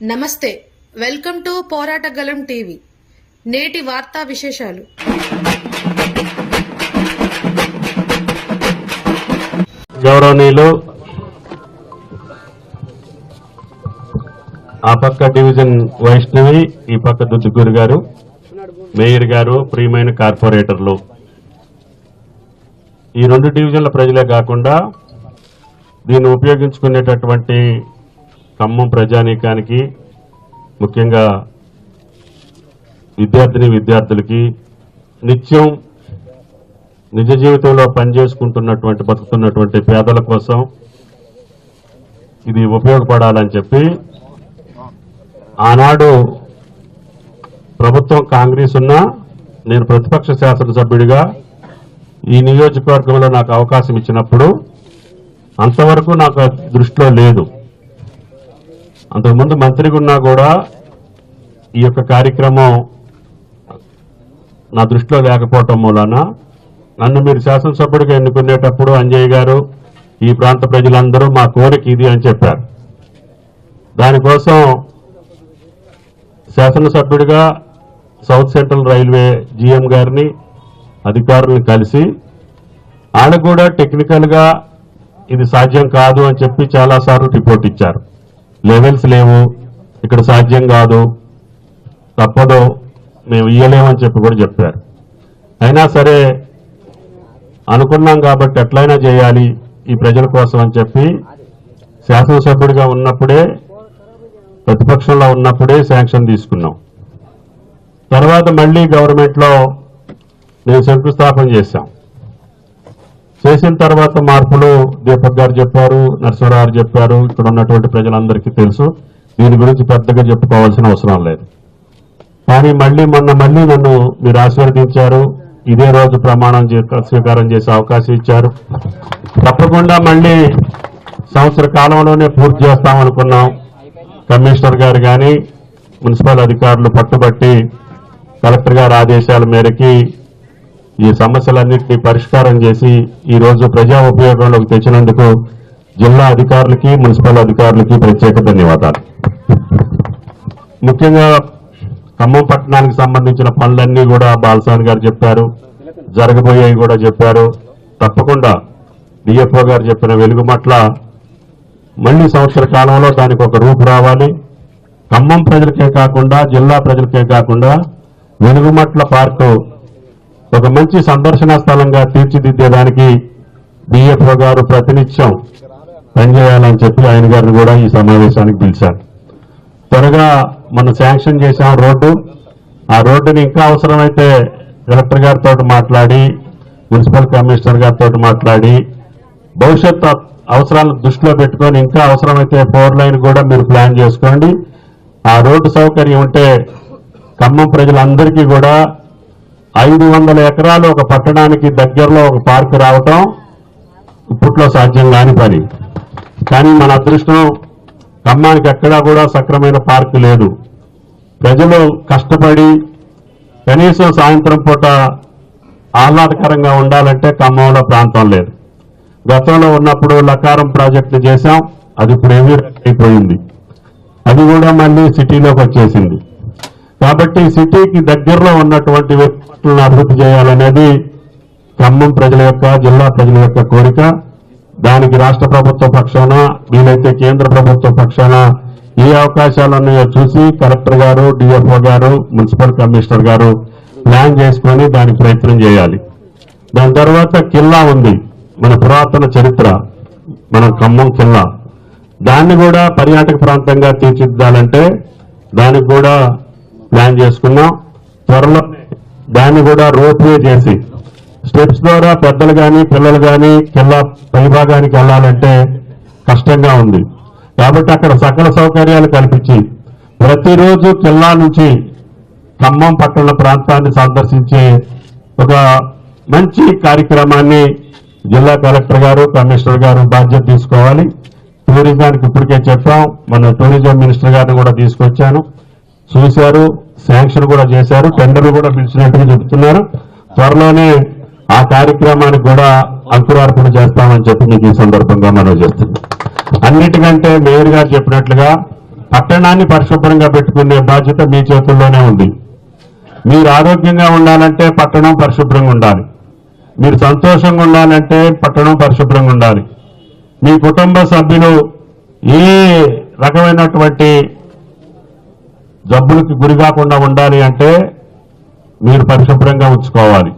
నమస్తే welcome to పోరాటగలం TV. నేటి వార్తా విశేషాలు. గౌరవనీయులు ఆ పక్క డివిజన్ వైష్ణవి ఈ పక్క దుద్దుగూరు గారు మేయర్ గారు ప్రియమైన కార్పొరేటర్లు. ఈ రెండు డివిజన్ల ప్రజలే కాకుండా దీన్ని ఉపయోగించుకునేటటువంటి ఖమ్మం ప్రజానీకానికి ముఖ్యంగా విద్యార్థిని విద్యార్థులకి నిత్యం నిజ జీవితంలో పనిచేసుకుంటున్నటువంటి బతుకుతున్నటువంటి పేదల కోసం ఇది ఉపయోగపడాలని చెప్పి ఆనాడు ప్రభుత్వం కాంగ్రెస్ ఉన్నా నేను ప్రతిపక్ష శాసనసభ్యుడిగా ఈ నియోజకవర్గంలో నాకు అవకాశం ఇచ్చినప్పుడు అంతవరకు నాకు దృష్టిలో లేదు. అంతకుముందు మంత్రిగా ఉన్నా కూడా ఈ యొక్క కార్యక్రమం నా దృష్టిలో లేకపోవటం మూలాన. నన్ను మీరు శాసనసభ్యుడిగా ఎన్నుకునేటప్పుడు అంజయ్ గారు ఈ ప్రాంత ప్రజలందరూ మా కోరిక ఇది అని చెప్పారు. దానికోసం శాసనసభ్యుడిగా సౌత్ సెంట్రల్ రైల్వే జీఎం గారిని అధికారులను కలిసి ఆడ కూడా టెక్నికల్గా ఇది సాధ్యం కాదు అని చెప్పి చాలా సార్లు రిపోర్ట్ ఇచ్చారు. లెవెల్స్ లేవు. ఇక్కడ సాధ్యం కాదు. తప్పదు. మేము ఇయ్యలేమని చెప్పి కూడా చెప్పారు. అయినా సరే అనుకున్నాం కాబట్టి ఎట్లయినా చేయాలి ఈ ప్రజల కోసం అని చెప్పి శాసనసభ్యుడిగా ఉన్నప్పుడే ప్రతిపక్షంలో ఉన్నప్పుడే శాంక్షన్ తీసుకున్నాం. తర్వాత మళ్ళీ గవర్నమెంట్లో నేను శంకుస్థాపన చేశాం. చేసిన తర్వాత మార్పులు దీపక్ గారు చెప్పారు నరసింహరావు గారు చెప్పారు ఇక్కడ ఉన్నటువంటి ప్రజలందరికీ తెలుసు. దీని గురించి పెద్దగా చెప్పుకోవాల్సిన అవసరం లేదు. కానీ మళ్ళీ మొన్న మళ్ళీ నన్ను మీరు ఆశీర్వదించారు. ఇదే రోజు ప్రమాణం చే- స్వీకారం చేసే అవకాశం ఇచ్చారు. తప్పకుండా మళ్ళీ సంవత్సర కాలంలోనే పూర్తి చేస్తామనుకున్నాం కమిషనర్ గారు కానీ మున్సిపల్ అధికారులు పట్టుబట్టి కలెక్టర్ గారి ఆదేశాల మేరకి ఈ సమస్యలన్నింటినీ పరిష్కారం చేసి ఈ రోజు ప్రజా ఉపయోగంలోకి తెచ్చినందుకు జిల్లా అధికారులకి మున్సిపల్ అధికారులకి ప్రత్యేక ధన్యవాదాలు. ముఖ్యంగా ఖమ్మం పట్టణానికి సంబంధించిన పనులన్నీ కూడా బాలసాని గారు చెప్పారు జరగబోయేవి కూడా చెప్పారు. తప్పకుండా డిఎఫ్ఓ గారు చెప్పిన వెలుగుమట్ల మళ్ళీ సంవత్సర కాలంలో దానికి ఒక రూపు రావాలి. ఖమ్మం ప్రజలకే కాకుండా జిల్లా ప్రజలకే కాకుండా వెలుగుమట్ల పార్కు ఒక మంచి సందర్శన స్థలంగా తీర్చిదిద్దేదానికి డిఎఫ్ఓ గారు ప్రతినిత్యం పనిచేయాలని చెప్పి ఆయన గారిని కూడా ఈ సమావేశానికి పిలిచారు. త్వరగా మనం శాంక్షన్ చేసాం రోడ్డు ఆ రోడ్డుని ఇంకా అవసరమైతే కలెక్టర్ గారితో మాట్లాడి మున్సిపల్ కమిషనర్ గారితో మాట్లాడి భవిష్యత్ అవసరాలను దృష్టిలో పెట్టుకొని ఇంకా అవసరమైతే ఫోర్ లైన్ కూడా మీరు ప్లాన్ చేసుకోండి. ఆ రోడ్డు సౌకర్యం ఉంటే ఖమ్మం ప్రజలందరికీ కూడా ఐదు వందల ఎకరాలు ఒక పట్టణానికి దగ్గరలో ఒక పార్కు రావటం ఇప్పట్లో సాధ్యం కాని పని. కానీ మన అదృష్టం ఖమ్మానికి ఎక్కడా కూడా సక్రమైన పార్కు లేదు. ప్రజలు కష్టపడి కనీసం సాయంత్రం పూట ఆహ్లాదకరంగా ఉండాలంటే ఖమ్మంలో ప్రాంతం లేదు. గతంలో ఉన్నప్పుడు లకారం ప్రాజెక్టు చేశాం అది ఇప్పుడు ఏమీ అయిపోయింది. అది కూడా మళ్ళీ సిటీలోకి వచ్చేసింది. కాబట్టి సిటీకి దగ్గరలో ఉన్నటువంటి వ్యక్తులను అభివృద్ధి చేయాలనేది ఖమ్మం ప్రజల యొక్క జిల్లా ప్రజల యొక్క కోరిక. దానికి రాష్ట్ర ప్రభుత్వ పక్షాన వీలైతే కేంద్ర ప్రభుత్వ పక్షాన ఏ అవకాశాలు ఉన్నాయో చూసి కలెక్టర్ గారు డిఎఫ్ఓ గారు మున్సిపల్ కమిషనర్ గారు ప్లాన్ చేసుకొని దానికి ప్రయత్నం చేయాలి. దాని తర్వాత కిల్లా ఉంది. మన పురాతన చరిత్ర మన ఖమ్మం కిల్లా. దాన్ని కూడా పర్యాటక ప్రాంతంగా తీర్చిదిద్దాలంటే దానికి కూడా ప్లాన్ చేసుకున్నాం. త్వరలో దాన్ని కూడా రోప్వే చేసి స్టెప్స్ ద్వారా పెద్దలు కానీ పిల్లలు కానీ కిల్లా పైభాగానికి వెళ్ళాలంటే కష్టంగా ఉంది. కాబట్టి అక్కడ సకల సౌకర్యాలు కల్పించి ప్రతిరోజు కిల్లా నుంచి ఖమ్మం పట్టణ ప్రాంతాన్ని సందర్శించే ఒక మంచి కార్యక్రమాన్ని జిల్లా కలెక్టర్ గారు కమిషనర్ గారు బాధ్యత తీసుకోవాలి. టూరిజానికి ఇప్పటికే చెప్పాం. మన టూరిజం మినిస్టర్ గారిని కూడా తీసుకొచ్చాను. చూశారు. శాంక్షన్ కూడా చేశారు టెండర్లు కూడా పిలిచినట్టుగా చెబుతున్నారు. త్వరలోనే ఆ కార్యక్రమానికి కూడా అంకురార్పణ చేస్తామని చెప్పి మీకు ఈ సందర్భంగా మనం చేస్తున్నాం. అన్నిటికంటే మేయర్ గారు చెప్పినట్లుగా పట్టణాన్ని పరిశుభ్రంగా పెట్టుకునే బాధ్యత మీ చేతుల్లోనే ఉంది. మీరు ఆరోగ్యంగా ఉండాలంటే పట్టణం పరిశుభ్రంగా ఉండాలి. మీరు సంతోషంగా ఉండాలంటే పట్టణం పరిశుభ్రంగా ఉండాలి. మీ కుటుంబ సభ్యులు ఏ రకమైనటువంటి జబ్బులకి గురి కాకుండా ఉండాలి అంటే మీరు పరిశుభ్రంగా ఉంచుకోవాలి.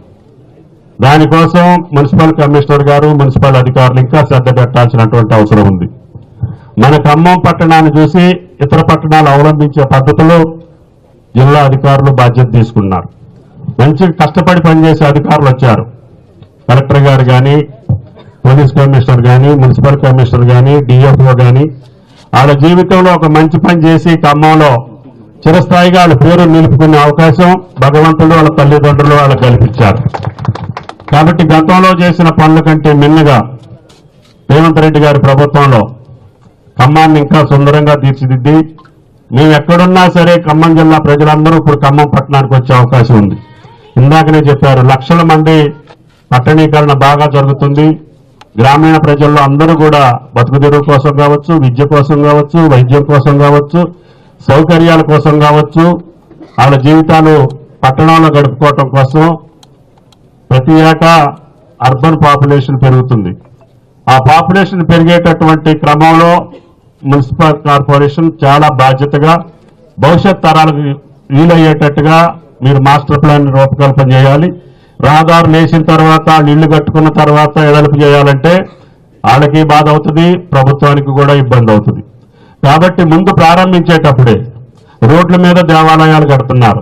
దానికోసం మున్సిపల్ కమిషనర్ గారు మున్సిపల్ అధికారులు ఇంకా శ్రద్ధ పెట్టాల్సినటువంటి అవసరం ఉంది. మన ఖమ్మం పట్టణాన్ని చూసి ఇతర పట్టణాలు అవలంబించే పద్ధతులు జిల్లా అధికారులు బాధ్యత తీసుకున్నారు. మంచి కష్టపడి పనిచేసే అధికారులు వచ్చారు. కలెక్టర్ గారు కానీ పోలీస్ కమిషనర్ కానీ మున్సిపల్ కమిషనర్ కానీ డిఎఫ్ఓ కానీ వాళ్ళ జీవితంలో ఒక మంచి పని చేసి ఖమ్మంలో చిరస్థాయిగా వాళ్ళ పేరు నిలుపుకునే అవకాశం భగవంతుడు వాళ్ళ తల్లిదండ్రులు వాళ్ళకి కల్పించారు. కాబట్టి గతంలో చేసిన పనుల కంటే మిన్నగా రేవంత్ రెడ్డి గారి ప్రభుత్వంలో ఖమ్మాన్ని ఇంకా సుందరంగా తీర్చిదిద్ది మేము ఎక్కడున్నా సరే ఖమ్మం జిల్లా ప్రజలందరూ ఇప్పుడు ఖమ్మం పట్టణానికి వచ్చే అవకాశం ఉంది. ఇందాకనే చెప్పారు లక్షల మంది పట్టణీకరణ బాగా జరుగుతుంది. గ్రామీణ ప్రజల్లో అందరూ కూడా బతుకుదెరువు కోసం కావచ్చు విద్య కోసం కావచ్చు వైద్యం కోసం కావచ్చు సౌకర్యాల కోసం కావచ్చు వాళ్ళ జీవితాలు పట్టణంలో గడుపుకోవటం కోసం ప్రతి ఏటా అర్బన్ పాపులేషన్ పెరుగుతుంది. ఆ పాపులేషన్ పెరిగేటటువంటి క్రమంలో మున్సిపల్ కార్పొరేషన్ చాలా బాధ్యతగా భవిష్యత్ తరాలకు వీలయ్యేటట్టుగా మీరు మాస్టర్ ప్లాన్ రూపకల్పన చేయాలి. రహదారులు వేసిన తర్వాత నీళ్ళు కట్టుకున్న తర్వాత ఎడల్పు చేయాలంటే వాళ్ళకి బాధ అవుతుంది ప్రభుత్వానికి కూడా ఇబ్బంది అవుతుంది. కాబట్టి ముందు ప్రారంభించేటప్పుడే రోడ్ల మీద దేవాలయాలు కడుతున్నారు.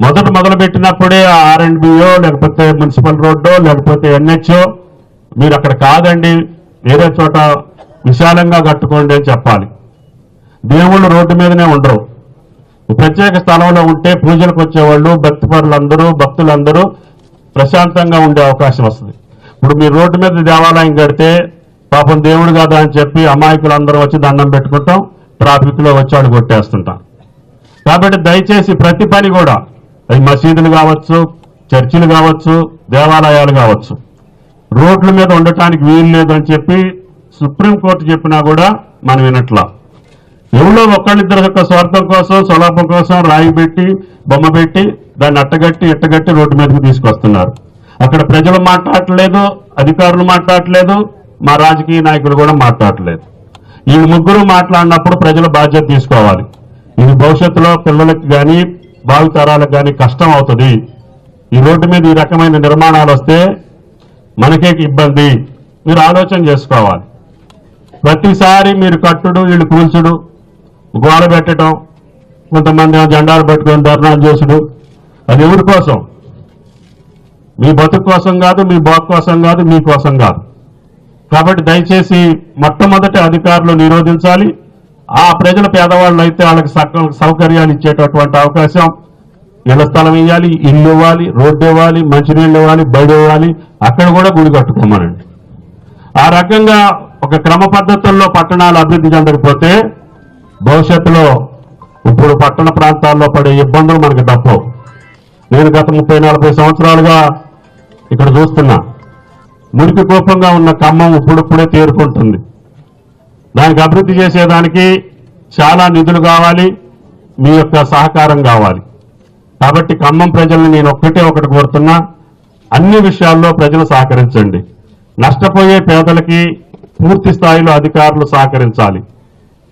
మొదట మొదలుపెట్టినప్పుడే ఆర్ అండ్ బిఓ లేకపోతే మున్సిపల్ రోడ్డో లేకపోతే ఎన్హెచ్ఓ మీరు అక్కడ కాదండి వేరే చోట విశాలంగా కట్టుకోండి అని చెప్పాలి. దేవుళ్ళు రోడ్డు మీదనే ఉండరు. ప్రత్యేక స్థలంలో ఉంటే పూజలకు వచ్చేవాళ్ళు భక్తిపరులందరూ భక్తులందరూ ప్రశాంతంగా ఉండే అవకాశం వస్తుంది. ఇప్పుడు మీరు రోడ్డు మీద దేవాలయం కడితే పాపం దేవుడు కదా అని చెప్పి అమాయకులందరూ వచ్చి దండం పెట్టుకుంటాం ట్రాఫిక్లో వచ్చి కొట్టేస్తుంటాం. కాబట్టి దయచేసి ప్రతి పని కూడా అది మసీదులు కావచ్చు చర్చిలు కావచ్చు దేవాలయాలు కావచ్చు రోడ్ల మీద ఉండటానికి వీలు లేదు అని చెప్పి సుప్రీంకోర్టు చెప్పినా కూడా మనం వినట్లా. ఎవరో ఒకళ్ళిద్దరు యొక్క స్వార్థం కోసం స్వలాభం కోసం రాయి పెట్టి బొమ్మ పెట్టి దాన్ని అట్టగట్టి ఇట్టగట్టి రోడ్డు మీదకి తీసుకొస్తున్నారు. అక్కడ ప్రజలు మాట్లాడట్లేదు అధికారులు మాట్లాడలేదు మా రాజకీయ నాయకులు కూడా మాట్లాడట్లేదు ఈ ముగ్గురు మాట్లాడినప్పుడు ప్రజలు బాధ్యత తీసుకోవాలి. ఇది భవిష్యత్తులో పిల్లలకు కానీ భావితరాలకు కానీ కష్టం అవుతుంది. ఈ రోడ్డు మీద ఈ రకమైన నిర్మాణాలు వస్తే మనకే ఇబ్బంది. మీరు ఆలోచన చేసుకోవాలి. ప్రతిసారి మీరు కట్టుడు వీళ్ళు కూల్చుడు గోడ పెట్టడం కొంతమంది జెండాలు పెట్టుకొని ధర్నాలు చేసుడు. అది ఎవరి కోసం? మీ బతుకు కోసం కాదు మీ బాగు కోసం కాదు మీ కోసం కాదు. కాబట్టి దయచేసి మొట్టమొదటి అధికారులు నిరోధించాలి. ఆ ప్రజల పేదవాళ్ళు అయితే వాళ్ళకి సకల సౌకర్యాలు ఇచ్చేటటువంటి అవకాశం. ఇళ్ళ స్థలం ఇవ్వాలి ఇల్లు ఇవ్వాలి రోడ్డు ఇవ్వాలి మంచినీళ్ళు ఇవ్వాలి బయట ఇవ్వాలి అక్కడ కూడా గుడి కట్టుకోమనండి. ఆ రకంగా ఒక క్రమ పద్ధతుల్లో పట్టణాలు అభివృద్ధి చెందకపోతే భవిష్యత్తులో ఇప్పుడు పట్టణ ప్రాంతాల్లో పడే ఇబ్బందులు మనకు తప్పవు. నేను గత ముప్పై నలభై సంవత్సరాలుగా ఇక్కడ చూస్తున్నా. మురికి కోపంగా ఉన్న ఖమ్మం ఇప్పుడిప్పుడే తేరుకుంటుంది. దానికి అభివృద్ధి చేసేదానికి చాలా నిధులు కావాలి మీ యొక్క సహకారం కావాలి. కాబట్టి ఖమ్మం ప్రజల్ని నేను ఒక్కటే ఒకటి కోరుతున్నా అన్ని విషయాల్లో ప్రజలు సహకరించండి. నష్టపోయే పేదలకి పూర్తి స్థాయిలో అధికారులు సహకరించాలి.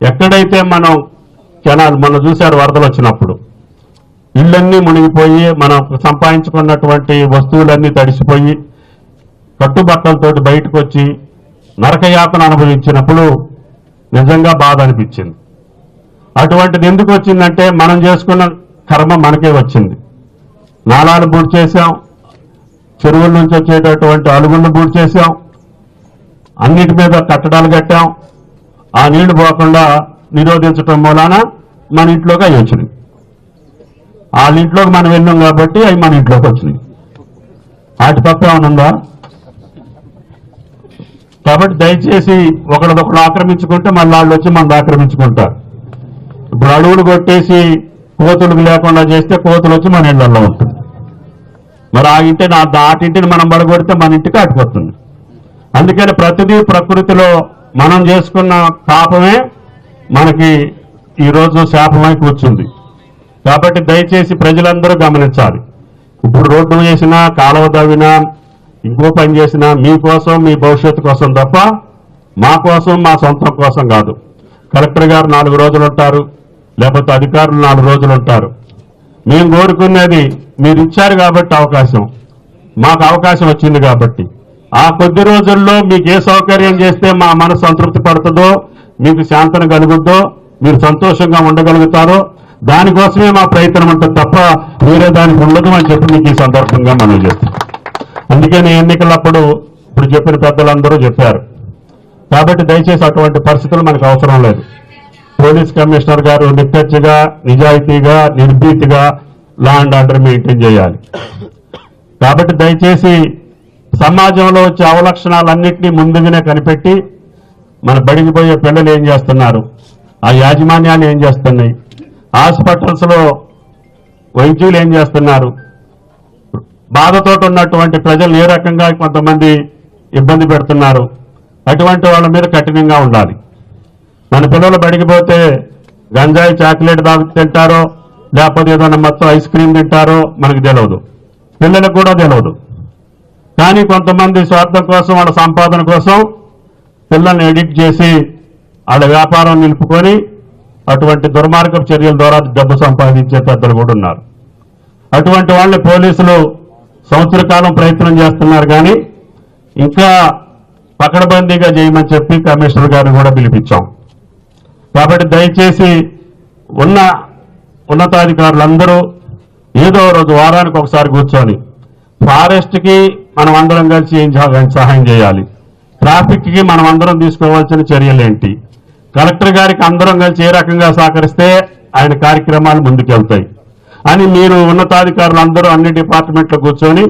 ఎక్కడైతే మనం కెనాల్ మొన్న చూశారు వరదలు వచ్చినప్పుడు ఇళ్ళన్నీ మునిగిపోయి మనం సంపాదించుకున్నటువంటి వస్తువులన్నీ తడిసిపోయి కట్టుబట్టలతోటి బయటకు వచ్చి నరకయాతన అనుభవించినప్పుడు నిజంగా బాధ అనిపించింది. అటువంటిది ఎందుకు వచ్చిందంటే మనం చేసుకున్న కర్మ మనకే వచ్చింది. నాలాలు బూడి చేశాం చెరువుల నుంచి వచ్చేటటువంటి అలుగులను బూడి చేశాం అన్నిటి మీద కట్టడాలు కట్టాం ఆ నీళ్ళు పోకుండా నిరోధించటం మూలాన మన ఇంట్లోకి అవి వచ్చినాయి. వాళ్ళ ఇంట్లోకి మనం వెళ్ళాం కాబట్టి అవి మన ఇంట్లోకి వచ్చినాయి. వాటి తప్ప ఏమైనా ఉందా? కాబట్టి దయచేసి ఒకరిదొకరు ఆక్రమించుకుంటే మళ్ళీ వాళ్ళు వచ్చి మనం ఆక్రమించుకుంటారు. ఇప్పుడు అడవులు కొట్టేసి కోతులకు లేకుండా చేస్తే కోతులు వచ్చి మన ఇళ్ళలో ఉంటుంది మరి ఆ ఇంటిని ఆ దాటింటిని మనం పడగొడితే మన ఇంటికి అటుపోతుంది అందుకని ప్రతిదీ ప్రకృతిలో మనం చేసుకున్న పాపమే మనకి ఈరోజు శాపమై కూర్చుంది. కాబట్టి దయచేసి ప్రజలందరూ గమనించాలి. ఇప్పుడు రోడ్డు వేసినా కాలువ తవ్వినా ఇంకో పని చేసినా మీకోసం మీ భవిష్యత్తు కోసం తప్ప మా కోసం మా సొంతం కోసం కాదు. కలెక్టర్ గారు నాలుగు రోజులు ఉంటారు లేకపోతే అధికారులు నాలుగు రోజులు ఉంటారు. మేము కోరుకునేది మీరు ఇచ్చారు కాబట్టి అవకాశం. మాకు అవకాశం వచ్చింది కాబట్టి. ఆ కొద్ది రోజుల్లో మీకు ఏ సౌకర్యం చేస్తే మా మనసు సంతృప్తి పడుతుందో మీకు శాంతన కలుగుద్దో మీరు సంతోషంగా ఉండగలుగుతారో దానికోసమే మా ప్రయత్నం ఉంటుంది తప్ప వేరే దానికి ఉండదు అని చెప్పి మీకు ఈ సందర్భంగా మనం చెప్తాం అందుకని ఎన్నికలప్పుడు ఇప్పుడు చెప్పిన పెద్దలందరూ చెప్పారు. కాబట్టి దయచేసి అటువంటి పరిస్థితులు మనకు అవసరం లేదు. పోలీస్ కమిషనర్ గారు నిక్కచ్చిగా నిజాయితీగా నిర్భీతిగా లా అండ్ ఆర్డర్ మెయింటైన్ చేయాలి. కాబట్టి దయచేసి సమాజంలో వచ్చే అవలక్షణాలన్నింటినీ ముందుగానే కనిపెట్టి మన బడికి పోయే పిల్లలు ఏం చేస్తున్నారు? ఆ యాజమాన్యాలు ఏం చేస్తున్నాయి? హాస్పిటల్స్లో వైద్యులు ఏం చేస్తున్నారు? బాధతో ఉన్నటువంటి ప్రజలు ఏ రకంగా కొంతమంది ఇబ్బంది పెడుతున్నారు? అటువంటి వాళ్ళ మీద కఠినంగా ఉండాలి. మన పిల్లలు బడికి పోతే గంజాయి చాక్లెట్ తాగు తింటారో లేకపోతే ఏదైనా మొత్తం ఐస్ క్రీమ్ తింటారో మనకు తెలియదు పిల్లలకు కూడా తెలియదు కానీ కొంతమంది స్వార్థం కోసం వాళ్ళ సంపాదన కోసం పిల్లల్ని ఎడిట్ చేసి వాళ్ళ వ్యాపారం నిలుపుకొని అటువంటి దుర్మార్గపు చర్యల ద్వారా డబ్బు సంపాదించే పెద్దలు కూడా ఉన్నారు. అటువంటి వాళ్ళని పోలీసులు సంవత్సర కాలం ప్రయత్నం చేస్తున్నారు కానీ ఇంకా పకడబందీగా చేయమని చెప్పి కమిషనర్ గారిని కూడా పిలిపించాం. కాబట్టి దయచేసి ఉన్న ఉన్నతాధికారులందరూ ఏదో రోజు వారానికి ఒకసారి కూర్చొని ఫారెస్ట్కి మనం అందరం కలిసి ఏం సహాయం చేయాలి? ట్రాఫిక్కి మనం అందరం తీసుకోవాల్సిన చర్యలు ఏంటి? కలెక్టర్ గారికి అందరం కలిసి ఏ రకంగా సహకరిస్తే ఆయన కార్యక్రమాలు ముందుకెళ్తాయి. అని మీరు ఉన్నతాధికారులు అందరూ అన్ని డిపార్ట్మెంట్లో కూర్చొని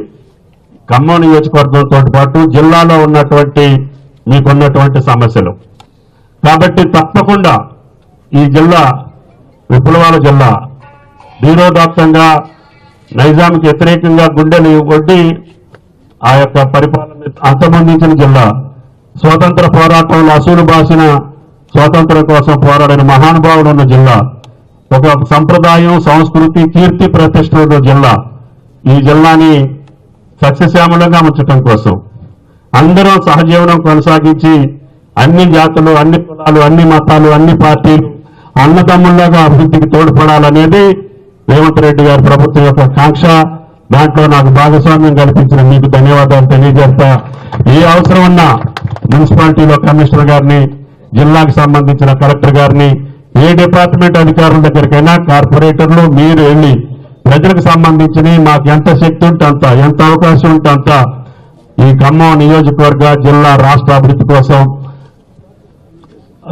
ఖమ్మం నియోజకవర్గంతో పాటు జిల్లాలో ఉన్నటువంటి మీకున్నటువంటి సమస్యలు. కాబట్టి తప్పకుండా ఈ జిల్లా విప్లవాల జిల్లా దీనోదాత్తంగా నైజాంకి వ్యతిరేకంగా గుండెలు ఒడ్డి ఆ యొక్క పరిపాలన అంతమొందించిన జిల్లా. స్వాతంత్ర పోరాటంలో అసూలు బాసిన స్వాతంత్రం కోసం పోరాడిన మహానుభావుడు ఉన్న జిల్లా. ఒక సంప్రదాయం సంస్కృతి కీర్తి ప్రతిష్టలు జిల్లా. ఈ జిల్లాని సస్యశ్యామలంగా ఉంచటం కోసం. అందరం సహజీవనం కొనసాగించి అన్ని జాతులు అన్ని కులాలు అన్ని మతాలు అన్ని పార్టీలు అన్నదమ్ముల్లాగా అభివృద్ధికి తోడ్పడాలనేది రేవంత్ రెడ్డి గారి ప్రభుత్వం యొక్క కాంక్ష దాంట్లో నాకు భాగస్వామ్యం కల్పించిన మీకు ధన్యవాదాలు తెలియజేస్తా. ఏ అవసరం ఉన్నా మున్సిపాలిటీలో కమిషనర్ గారిని జిల్లాకు సంబంధించిన కలెక్టర్ గారిని ఏ డిపార్ట్మెంట్ అధికారుల దగ్గరికైనా కార్పొరేటర్లు మీరు వెళ్ళి ప్రజలకు సంబంధించినవి మాకు ఎంత శక్తి ఉంటే అంత ఎంత అవకాశం ఉంటే అంత ఈ ఖమ్మం నియోజకవర్గ జిల్లా రాష్ట్ర అభివృద్ధి కోసం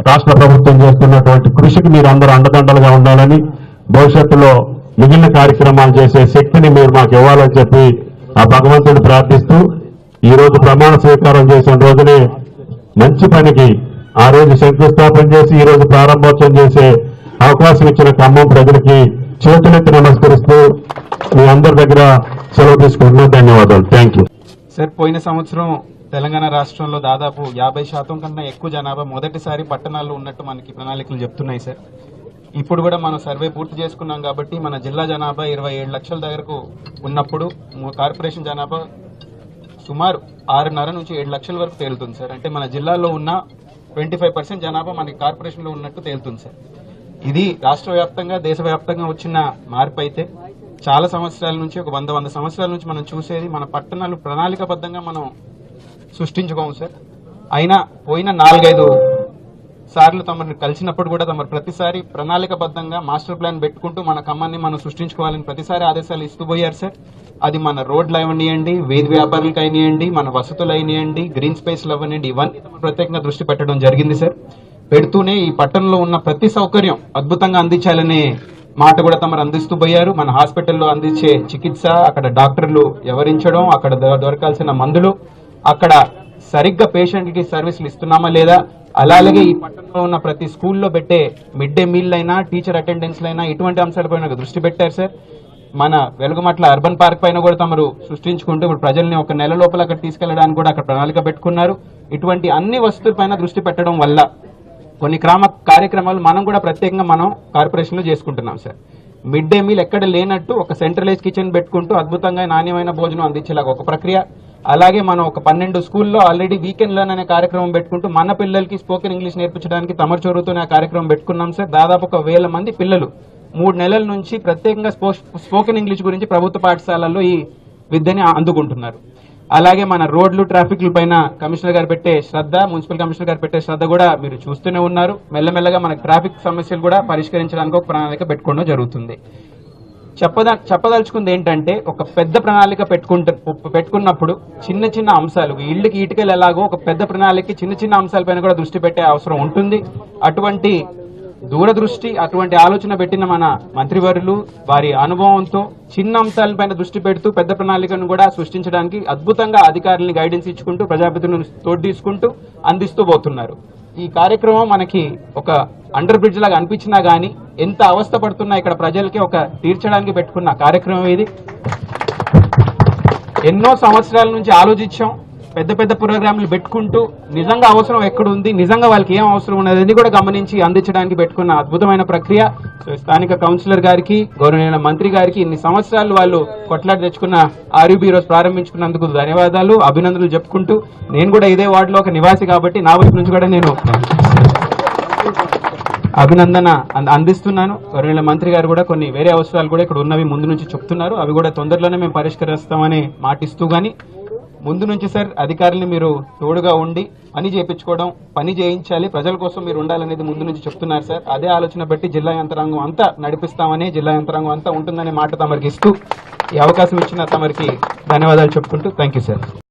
రాష్ట్ర ప్రభుత్వం చేస్తున్నటువంటి కృషికి మీరు అందరూ అండదండలుగా ఉండాలని భవిష్యత్తులో మిగిలిన కార్యక్రమాలు చేసే శక్తిని మీరు మాకు ఇవ్వాలని చెప్పి ఆ భగవంతుడు ప్రార్థిస్తూ ఈ రోజు ప్రమాణ స్వీకారం చేసిన రోజునే మంచి పనికి ఆ రోజు శంకుస్థాపన చేసి ఈ రోజు ప్రారంభోత్సవం చేసే అవకాశం ఇచ్చిన ఖమ్మం ప్రజలకి చేతులెత్తి నమస్కరిస్తూ మీ అందరి దగ్గర సెలవు తీసుకుంటున్నాను ధన్యవాదాలు. థ్యాంక్ యూ సార్ పోయిన సంవత్సరం తెలంగాణ రాష్ట్రంలో దాదాపు యాభై శాతం కన్నా ఎక్కువ జనాభా మొదటిసారి పట్టణాల్లో ఉన్నట్టు మనకి ప్రణాళికలు చెప్తున్నాయి సార్. ఇప్పుడు కూడా మనం సర్వే పూర్తి చేసుకున్నాం కాబట్టి మన జిల్లా జనాభా ఇరవై ఏడు లక్షల దగ్గరకు ఉన్నప్పుడు కార్పొరేషన్ జనాభా సుమారు ఆరున్నర నుంచి ఏడు లక్షల వరకు తేలుతుంది సార్. అంటే మన జిల్లాలో ఉన్న ట్వంటీ ఫైవ్ పర్సెంట్ జనాభా మనకి కార్పొరేషన్లో ఉన్నట్టు తేలుతుంది సార్. ఇది రాష్ట్ర వ్యాప్తంగా దేశవ్యాప్తంగా వచ్చిన మార్పు అయితే చాలా సంవత్సరాల నుంచి ఒక వంద వంద సంవత్సరాల నుంచి మనం చూసేది మన పట్టణాలు ప్రణాళికబద్ధంగా మనం సృష్టించుకోము సార్. అయినా పోయిన నాలుగైదు సార్లు తమని కలిసినప్పుడు కూడా తమరు ప్రతిసారి ప్రణాళికబద్ధంగా మాస్టర్ ప్లాన్ పెట్టుకుంటూ మన ఖమ్మాన్ని మనం సృష్టించుకోవాలని ప్రతిసారి ఆదేశాలు ఇస్తూ పోయారు సార్. అది మన రోడ్లు అవనియండి వీధి వ్యాపారులకు అయినాయండి మన వసతులు అయినాయండి గ్రీన్ స్పేస్లు అవనియండి ఇవన్నీ ప్రత్యేకంగా దృష్టి పెట్టడం జరిగింది సార్. పెడుతూనే ఈ పట్టణంలో ఉన్న ప్రతి సౌకర్యం అద్భుతంగా అందించాలనే మాట కూడా తమరు అందిస్తూ పోయారు. మన హాస్పిటల్లో అందించే చికిత్స అక్కడ డాక్టర్లు వివరించడం అక్కడ దొరకాల్సిన మందులు అక్కడ సరిగ్గా పేషెంట్కి సర్వీసులు ఇస్తున్నామా లేదా? అలాగే ఈ పట్టణంలో ఉన్న ప్రతి స్కూల్లో పెట్టే మిడ్ డే మీల్ అయినా టీచర్ అటెండెన్స్ అయినా ఇటువంటి అంశాలపైన దృష్టి పెట్టారు సార్. మన వెలుగుమట్ల అర్బన్ పార్క్ పైన కూడా తమరు సృష్టించుకుంటూ ఇప్పుడు ప్రజల్ని ఒక నెల లోపల అక్కడ తీసుకెళ్ళడానికి కూడా అక్కడ ప్రణాళిక పెట్టుకున్నారు. ఇటువంటి అన్ని వస్తువులపైన దృష్టి పెట్టడం వల్ల కొన్ని క్రమ కార్యక్రమాలు మనం కూడా ప్రత్యేకంగా మనం కార్పొరేషన్లో చేసుకుంటున్నాం సార్. మిడ్ డే మీల్ ఎక్కడ లేనట్టు ఒక సెంట్రలైజ్ కిచెన్ పెట్టుకుంటూ అద్భుతంగా నాణ్యమైన భోజనం అందించేలాగా ఒక ప్రక్రియ. అలాగే మనం ఒక పన్నెండు స్కూల్లో ఆల్రెడీ వీకెండ్ అనే కార్యక్రమం పెట్టుకుంటూ మన పిల్లలకి స్పోకెన్ ఇంగ్లీష్ నేర్పించడానికి తమరు చొరువుతోనే ఆ కార్యక్రమం పెట్టుకున్నాం సార్. దాదాపు ఒక వేల మంది పిల్లలు మూడు నెలల నుంచి ప్రత్యేకంగా స్పో స్పోకెన్ ఇంగ్లీష్ గురించి ప్రభుత్వ పాఠశాలల్లో ఈ విద్యని అందుకుంటున్నారు. అలాగే మన రోడ్లు ట్రాఫిక్ల పైన కమిషనర్ గారు పెట్టే శ్రద్ధ మున్సిపల్ కమిషనర్ గారు పెట్టే శ్రద్ధ కూడా మీరు చూస్తూనే ఉన్నారు. మెల్లమెల్లగా మనకు ట్రాఫిక్ సమస్యలు కూడా పరిష్కరించడానికి ఒక ప్రణాళిక పెట్టుకోవడం జరుగుతుంది. చెప్పద చెప్పదలుచుకుంది ఏంటంటే ఒక పెద్ద ప్రణాళిక పెట్టుకుంటే పెట్టుకున్నప్పుడు చిన్న చిన్న అంశాలు ఇళ్ళకి ఇటుకలు ఎలాగో ఒక పెద్ద ప్రణాళిక చిన్న చిన్న అంశాలపైన కూడా దృష్టి పెట్టే అవసరం ఉంటుంది. అటువంటి దూరదృష్టి అటువంటి ఆలోచన పెట్టిన మన మంత్రివర్యులు వారి అనుభవంతో చిన్న అంశాలపైన దృష్టి పెడుతూ పెద్ద ప్రణాళికను కూడా సృష్టించడానికి అద్భుతంగా అధికారులను గైడెన్స్ ఇచ్చుకుంటూ ప్రజాప్రతినిధులను తోడు తీసుకుంటూ అందిస్తూ పోతున్నారు. ఈ కార్యక్రమం మనకి ఒక అండర్ బ్రిడ్జ్ లాగా అనిపించినా కానీ ఎంత అవస్థ పడుతున్నా ఇక్కడ ప్రజలకి ఒక తీర్చడానికి పెట్టుకున్న కార్యక్రమం ఇది. ఎన్నో సంవత్సరాల నుంచి ఆలోచించాం. పెద్ద పెద్ద ప్రోగ్రాంలు పెట్టుకుంటూ నిజంగా అవసరం ఎక్కడ ఉంది నిజంగా వాళ్ళకి ఏం అవసరం ఉన్నది కూడా గమనించి అందించడానికి పెట్టుకున్న అద్భుతమైన ప్రక్రియ. సో స్థానిక కౌన్సిలర్ గారికి గౌరవనీయ మంత్రి గారికి ఇన్ని సంవత్సరాలు వాళ్ళు కొట్లాడి తెచ్చుకున్న ఆర్యూబీ రోజు ప్రారంభించుకున్నందుకు ధన్యవాదాలు అభినందనలు చెప్పుకుంటూ నేను కూడా ఇదే వార్డులో ఒక నివాసి కాబట్టి నా వైపు నుంచి కూడా నేను అభినందన అంద- అందిస్తున్నాను. గౌరవనీయ మంత్రి గారు కూడా కొన్ని వేరే అవసరాలు కూడా ఇక్కడ ఉన్నవి ముందు నుంచి చెప్తున్నారు. అవి కూడా తొందరలోనే మేము పరిష్కరిస్తామని మాటిస్తూ గానీ ముందు నుంచి సార్ అధికారులు మీరు తోడుగా ఉండి పని చేయించుకోవడం పని చేయించాలి. ప్రజల కోసం మీరు ఉండాలనేది ముందు నుంచి చెప్తున్నారు సార్. అదే ఆలోచన బట్టి జిల్లా యంత్రాంగం అంతా నడిపిస్తామని జిల్లా యంత్రాంగం అంతా ఉంటుందనే మాట తమరికి ఇస్తూ ఈ అవకాశం ఇచ్చిన తమరికి ధన్యవాదాలు చెప్పుకుంటూ థ్యాంక్ యూ సార్.